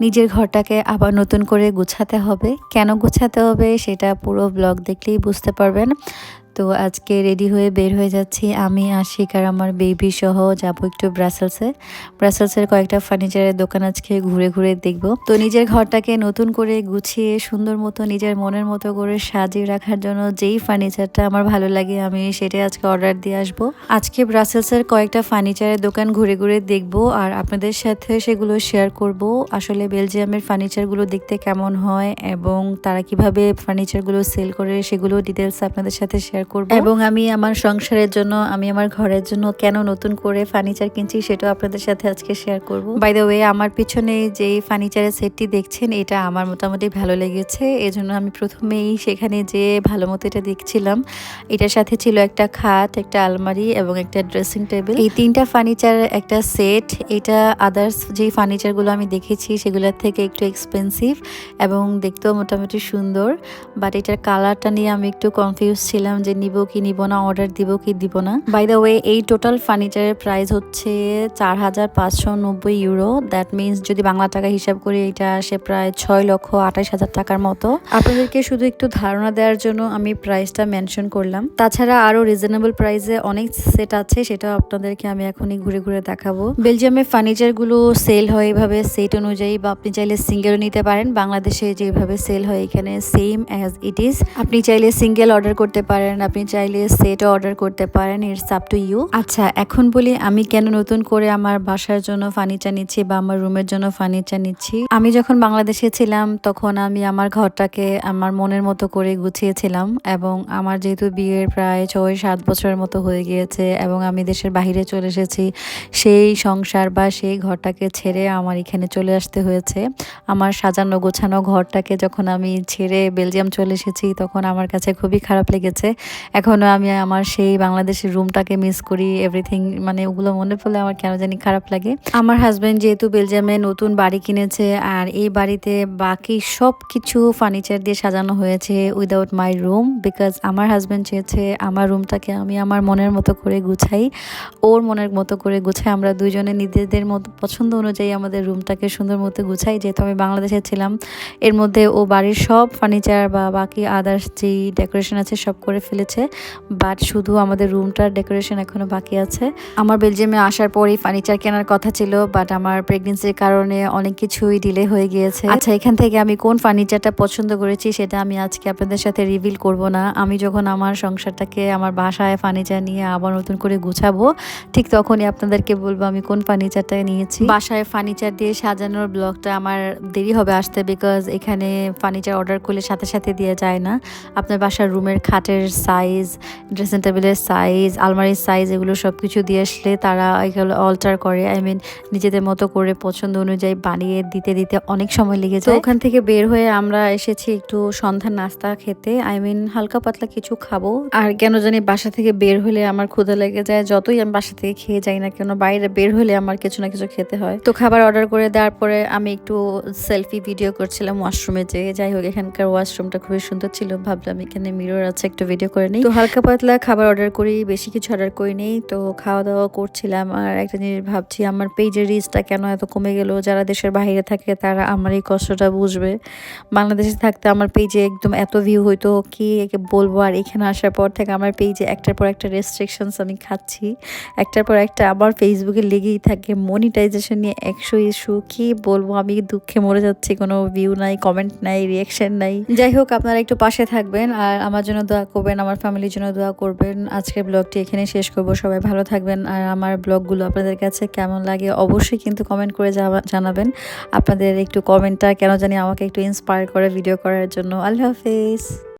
নিজের ঘরটাকে আবার নতুন করে গুছাতে হবে। কেন গুছাতে হবে সেটা পুরো ব্লগ দেখলেই বুঝতে পারবেন। তো আজকে রেডি হয়ে বের হয়ে যাচ্ছি। আমি, আশিক আর আমার বেবি সহ যাব একটু ব্রাসেলসে ব্রাসেলসের কয়েকটা ফার্নিচারের দোকান আজকে ঘুরে ঘুরে দেখব। তো নিজের ঘরটাকে নতুন করে গুছিয়ে, সুন্দর মতো নিজের মনের মতো করে সাজিয়ে রাখার জন্য যেই ফার্নিচারটা আমার ভালো লাগে, আমি সেটাই আজকে অর্ডার দিয়ে আসব। আজকে ব্রাসেলসের কয়েকটা ফার্নিচারের দোকান ঘুরে ঘুরে দেখব আর আপনাদের সাথে সেগুলো শেয়ার করব। আসলে বেলজিয়ামের ফার্নিচারগুলো দেখতে কেমন হয় এবং তারা কীভাবে ফার্নিচারগুলো সেল করে, সেগুলো ডিটেলস আপনাদের সাথে শেয়ার করব। এবং আমি আমার সংসারের জন্য আমি আমার ঘরের জন্য কেন নতুন করে ফার্নিচার কিনছি সেটাও আপনাদের সাথে আজকে শেয়ার করব। বাই দ্য ওয়ে আমার পিছনে যে ফার্নিচারের সেটটি দেখছেন এটা আমার মোটামুটি ভালো লেগেছে। এজন্য আমি প্রথমেই সেখানে যে ভালো মতো এটা দেখছিলাম এটার সাথে ছিল একটা খাট একটা আলমারি এবং একটা ড্রেসিং টেবিল এই তিনটা ফার্নিচার একটা সেট এটা আদার্স যে ফার্নিচারগুলো আমি দেখেছি সেগুলোর থেকে একটু এক্সপেন্সিভ এবং দেখতেও মোটামুটি সুন্দর। বাট এটার কালারটা নিয়ে আমি একটু কনফিউজ ছিলাম যে নিব কি নিব না অর্ডার দিব কি দিব না। বাই দ্য ওয়ে এই টোটাল ফার্নিচারের প্রাইস হচ্ছে চার হাজার পাঁচশো নব্বই ইউরো দ্যাট মিনস যদি বাংলা টাকা হিসাব করি, এটা আসে প্রায় ছয় লক্ষ আঠাশ হাজার টাকার মতো। আপনাদেরকে শুধু একটু ধারণা দেওয়ার জন্য আমি প্রাইসটা মেনশন করলাম। তাছাড়া আরও রিজনেবল প্রাইসে অনেক সেট আছে, সেটা আপনাদেরকে আমি এখনই ঘুরে ঘুরে দেখাবো। বেলজিয়ামের ফার্নিচারগুলো সেল হয় এভাবে সেট অনুযায়ী, বা আপনি চাইলে সিঙ্গেলও নিতে পারেন। বাংলাদেশে যেভাবে সেল হয় এখানে সেম অ্যাজ ইট ইজ আপনি চাইলে সিঙ্গেল অর্ডার করতে পারেন। আপনি চাইলে সেটও অর্ডার করতে পারেন ইটস আপ টু ইউ আচ্ছা এখন বলি আমি কেন নতুন করে আমার বাসার জন্য ফার্নিচার নিচ্ছি বা আমার রুমের জন্য ফার্নিচার নিচ্ছি? আমি যখন বাংলাদেশে ছিলাম, তখন আমি আমার ঘরটাকে আমার মনের মতো করে গুছিয়েছিলাম এবং আমার যেহেতু বিয়ের প্রায় ছয় সাত বছরের মতো হয়ে গিয়েছে এবং আমি দেশের বাহিরে চলে এসেছি, সেই সংসার বা সেই ঘরটাকে ছেড়ে আমার এখানে চলে আসতে হয়েছে। আমার সাজানো গোছানো ঘরটাকে যখন আমি ছেড়ে বেলজিয়াম চলে এসেছি, তখন আমার কাছে খুবই খারাপ লেগেছে। এখনও আমি আমার সেই বাংলাদেশের রুমটাকে মিস করি এভরিথিং মানে ওগুলো মনে পড়লে আমার কেন জানি খারাপ লাগে। আমার হাজব্যান্ড যেহেতু বেলজিয়ামে নতুন বাড়ি কিনেছে, আর এই বাড়িতে বাকি সব কিছু ফার্নিচার দিয়ে সাজানো হয়েছে উইদাউট মাই রুম বিকজ আমার হাজব্যান্ড চেয়েছে আমার রুমটাকে আমি আমার মনের মতো করে গুছাই, ওর মনের মতো করে গুছাই, আমরা দুজনে নিজেদের মতো, পছন্দ অনুযায়ী আমাদের রুমটাকে সুন্দর মতো গুছাই, যেহেতু আমি বাংলাদেশে ছিলাম। এর মধ্যে ও বাড়ির সব ফার্নিচার বা বাকি আদার্স যেই ডেকোরেশন আছে সব করে ফেলেছে বাট শুধু আমাদের রুমটার ডেকোরেশন এখনও বাকি আছে। আমার বেলজিয়ামে আসার পরেই ফার্নিচার কেনার কথা ছিল বাট আমার প্রেগনেন্সির কারণে অনেক কিছুই ডিলে হয়ে গিয়েছে। আচ্ছা এখান থেকে আমি কোন ফার্নিচারটা পছন্দ করেছি সেটা আমি আজকে আপনাদের সাথে রিভিল করব না। আমি যখন আমার সংসারটাকে আমার বাসায় ফার্নিচার নিয়ে আবার নতুন করে গুছাবো ঠিক তখনই আপনাদেরকে বলব আমি কোন ফার্নিচারটা নিয়েছি। বাসায় ফার্নিচার দিয়ে সাজানোর ব্লগটা আমার দেরি হবে আসতে বিকজ এখানে ফার্নিচার অর্ডার করলে সাথে সাথে দিয়ে যায় না। আপনার বাসার রুমের খাটের সাইজ ড্রেসিং টেবিলের সাইজ আলমারির সাইজ এগুলো সব কিছু দিয়ে আসলে তারা এগুলো অল্টার করে। আই মিন নিজেদের মতো করে পছন্দ অনুযায়ী বানিয়ে দিতে দিতে অনেক সময় লেগেছে ওখান থেকে বের হয়ে আমরা এসেছি একটু সন্ধ্যার নাস্তা খেতে। আই মিন হালকা পাতলা কিছু খাব। আর কেন জানি বাসা থেকে বের হলে আমার ক্ষুধা লেগে যায়। যতই আমি বাসা থেকে খেয়ে যাই না কেন বাইরে বের হলে আমার কিছু না কিছু খেতে হয়। তো খাবার অর্ডার করে দেওয়ার পরে আমি একটু সেলফি ভিডিও করছিলাম ওয়াশরুমে যেয়ে। যাই হোক এখানকার ওয়াশরুমটা খুবই সুন্দর ছিল। ভাবলাম এখানে মিরর আছে একটু ভিডিও করে নিই। তো হালকা পাতলা খাবার অর্ডার করি, বেশি কিছু অর্ডার করি নেই। তো খাওয়া দাওয়া করছিলাম আর একটা জিনিস ভাবছি, আমার পেজের রিচটা কেন এত কমে গেল? যারা দেশের বাইরে থাকে, তারা আমার এই কষ্টটা বুঝবে। বাংলাদেশে থাকতে আমার পেজে একদম এত ভিউ হইতো কি বলব? আর এখানে আসার পর থেকে আমার পেজে একটার পর একটা রেস্ট্রিকশনস আমি খাচ্ছি। একটার পর একটা আবার ফেসবুকে লেগেই থাকে। মনিটাইজেশন নিয়ে একশো ইস্যু কি বলব? আমি দুঃখে মরে যাচ্ছি, কোনো ভিউ নাই কমেন্ট নাই রিয়াকশন নাই। যাই হোক, আপনারা একটু পাশে থাকবেন আর আমার জন্য দোয়া করবেন। আমার ফ্যামিলির জন্য দোয়া করবেন। আজকের ব্লগটি এখানে শেষ করব। সবাই ভালো থাকবেন। আর আমার ব্লগগুলো আপনাদের কাছে কেমন লাগে অবশ্যই কিন্তু কমেন্ট করে জানাবেন। আপনাদের একটু কমেন্টটা কেন জানি আমাকে একটু ইন্সপায়ার করে ভিডিও করার জন্য। আল্লাহ হাফেজ।